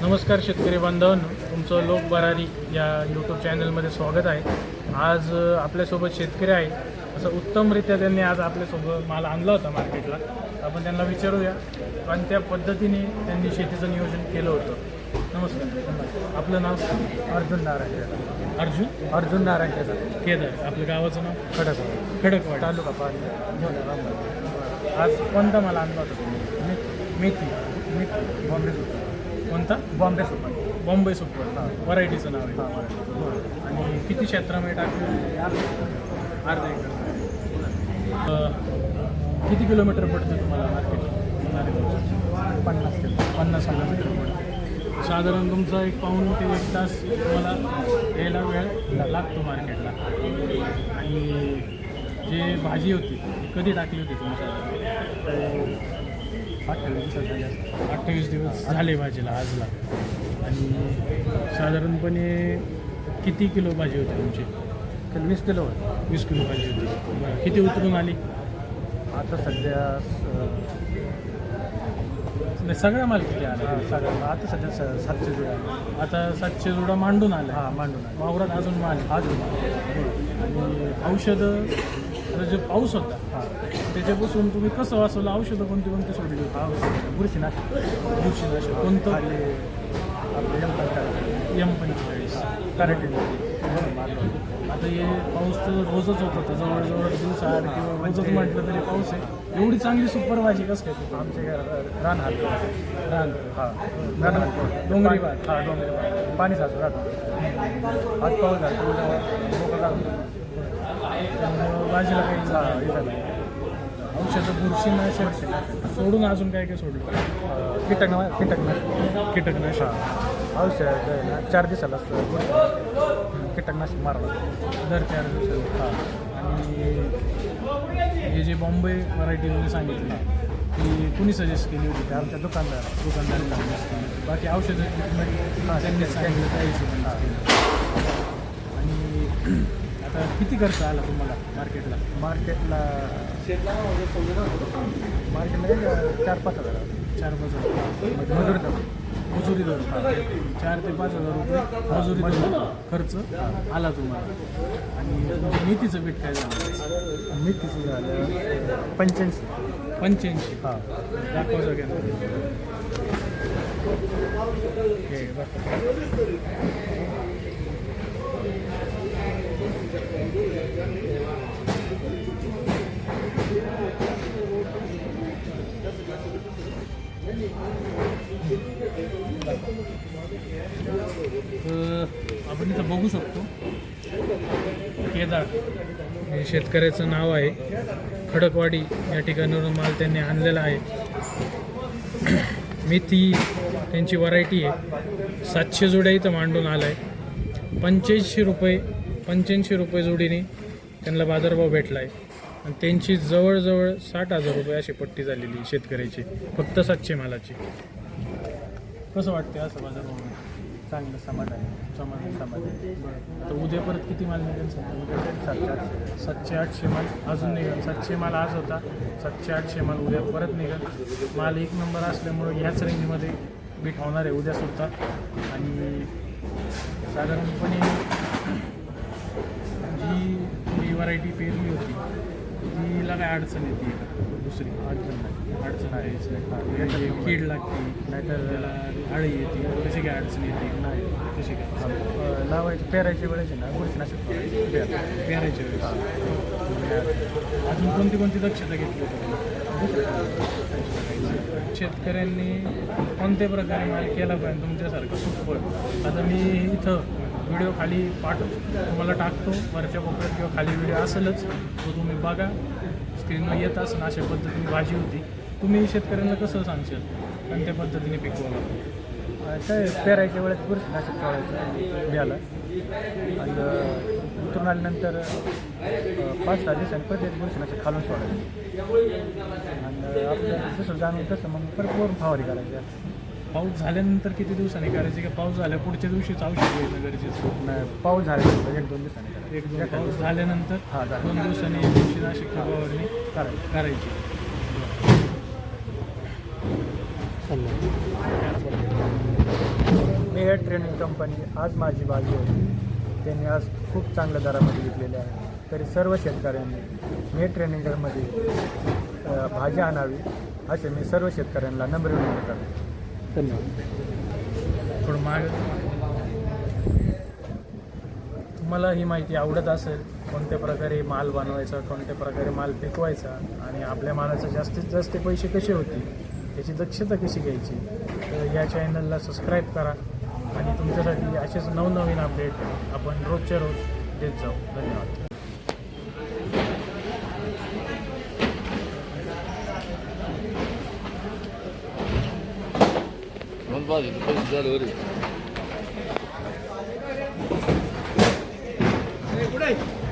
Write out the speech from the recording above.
नमस्कार शेतकरी बांधवांनो तुमचं लोक बरारी या यूट्यूब चॅनलमध्ये स्वागत आहे. आज आपल्यासोबत शेतकरी आहे. असं उत्तमरित्या त्यांनी आज आपल्यासोबत माल आणला होता मार्केटला. आपण त्यांना विचारूया. आणि त्या पद्धतीने त्यांनी शेतीचं नियोजन केलं होतं. नमस्कार. आपलं नाव? अर्जुन नारायण अर्जुन? अर्जुन नारायण केदार. आपलं गावाचं नाव? खडक. खडकवाड. तालुका पाणी. आज कोणता माल आणला होता? मेथी. मी बॉम्बे कोणता? बॉम्बे सुपर. बॉम्बे सुपर. व्हरायटीचं नाव आहे. आणि किती क्षेत्रामध्ये टाकलं अर्धा एकर. किती किलोमीटर पडतं तुम्हाला मार्केट? पन्नास. किलो. पन्नास किलोमीटर पडतं. साधारण तुमचा एक पाऊण ते एक तास तुम्हाला यायला वेळ लागतो मार्केटला. आणि जे भाजी होती ती कधी टाकली होती साधारण? अठ्ठावीस दिवस झाले भाजीला आजला. आणि साधारणपणे किती किलो भाजी होती तुमची? तर वीस किलो. वीस किलो भाजी होती. बरं किती उतरून आली? आता सध्या नाही सगळा माल किती आला? सगळं आता सध्या स- सातशे आहे. आता सातशे जुडा मांडून आला. हा मांडून आहे. वावरात अजून माल. अजून आणि औषधं? जे पाऊस होता हां. त्याच्यापासून तुम्ही कसं वाचवलं? औषधं कोणती कोणती सोडली? होती हा बुरशी नाशिक बुरशीनाशक. कोणतं? आपलं यम पंचायत एम पंचेचाळीस. आता हे पाऊस तर रोजच होत होता. जवळजवळ दिवसाआड किंवा रोजच म्हटलं तरी पाऊस आहे. एवढी चांगली सुपर भाजी कसं काय तिथं? आमचे रान हाल रान. हा रान हाल डोंगरी भाग. हा डोंगरी. पाणी साचून राहतं. आज पाऊस झाला. त्यामुळं भाजीला काही. औषधं बुरशीनाशक सोडून अजून काय काय सोडलं? अं, कीटकनाशक कीटकनाशक औषध ना, चार दिवसाला असतं. कीटकनाशक मारलं. दर चार दिवसाला. आणि हे जे बॉम्बे व्हरायटी तुम्ही सांगितली ती कुणी सजेस्ट केली होती? आमच्या दुकानदार केली. बाकी औषधं ट्रीटमेंट त्यांनी सांगितलं त्या हिशोबाने. आणि किती खर्च आला तुम्हाला मार्केटला? मार्केटला मार्केटला काय चार पाच हजार चार पाच हजार. मजुरी तर मजुरी धरून चार ते पाच हजार रुपये मजुरी धरून खर्च आला तुम्हाला. आणि मेथीचं पीठ काय झालं? मेथीचं झालं पंच्याऐंशी. पंच्याऐंशी. हां. दाखवा सगळ्यांना. आपण इथं बघू शकतो. केदार हे शेतकऱ्याचं नाव आहे. खडकवाडी या ठिकाणावरून माल त्यांनी आणलेला आहे. मेथी त्यांची व्हरायटी आहे. सातशे जोड्या इथं मांडून आला आहे पंच्याऐंशी रुपये पंच्याऐंशी रुपये जोडीने त्यांना बाजारभाव भेटला आहे आणि त्यांची जवळजवळ साठ हजार रुपये अशी पट्टी झालेली आहे शेतकऱ्याची. फक्त सातशे मालाची. कसं वाटतं असं बाजारभाव चांगलं समाधान समाधान समाधान. आता उद्या परत किती माल निघेल समजा सातशे आठशे सातशे आठशे माल. अजून निघेल. सातशे माल आज होता. सातशे आठशे माल उद्या परत निघेल. माल एक नंबर असल्यामुळं ह्याच रेंजमध्ये बीट होणार आहे उद्या सुद्धा. आणि साधारणपणे जी व्हरायटी पेरली होती तिला काय अडचण येते दुसरी? अडचण अडचण आहे कीड लागते नाहीतर त्याला आळी येते कशी काय अडचण येते. नाही. कशी काय लावायची पेरायची वेळेस ना. पेर. पेरायच्या वेळेस. अजून कोणती कोणती दक्षता घेतली होती? शेतकऱ्यांनी कोणत्या प्रकारे माल केला पाहिजे? तुमच्यासारखं सुपर आता मी इथं व्हिडिओ खाली पाठव तुम्हाला टाकतो वरच्या कोपऱ्यात किंवा खाली व्हिडिओ असेलच तो तुम्ही बघा. स्क्रीनवर येत असेल अशा पद्धतीने भाजी होती. तुम्ही शेतकऱ्यांना कसं सांगशाल? आणि त्या पद्धतीने पिकवावं काय पेरायच्या वेळेस बुरशीनाशक फवारायचं बियाला आणि उतरून आल्यानंतर पाच सहा दिवसांनी परत एक बुरशीनाशक खालून सोडायचं. आणि आपल्याला जसं जाणून तसं मग परत वरून फवारी करायची. पाऊस झाल्यानंतर किती दिवसांनी करायची? का पाऊस झाल्या पुढच्या दिवशीच औषध घ्यायचं गरजेचं? नाही, पाऊस झाल्यानंतर एक दोन दिवसांनी करायचं. एक दोन पाऊस झाल्यानंतर हा. दोन दिवसांनी एक दिवशी नाशिक फवारणी करायचं. करायची. मेयर ट्रेनिंग कंपनी आज माझी बाजू होती. त्यांनी आज खूप चांगल्या दरामध्ये विकलेले आहे. तरी सर्व शेतकऱ्यांनी मेयर ट्रेनिंगमध्ये भाजी आणावी असे मी सर्व शेतकऱ्यांना नम्र विनंती करतो. धन्यवाद. थोडं माग. तुम्हाला ही माहिती आवडत असेल कोणत्या प्रकारे माल बनवायचा कोणत्या प्रकारे माल पिकवायचा आणि आपल्या मालाचे जास्तीत जास्त पैसे कसे होतील याची दक्षता कशी घ्यायची तर या चॅनलला सबस्क्राईब करा आणि तुमच्यासाठी असेच नवनवीन अपडेट आपण रोजच्या रोज देत जाऊ. धन्यवाद. म्हणून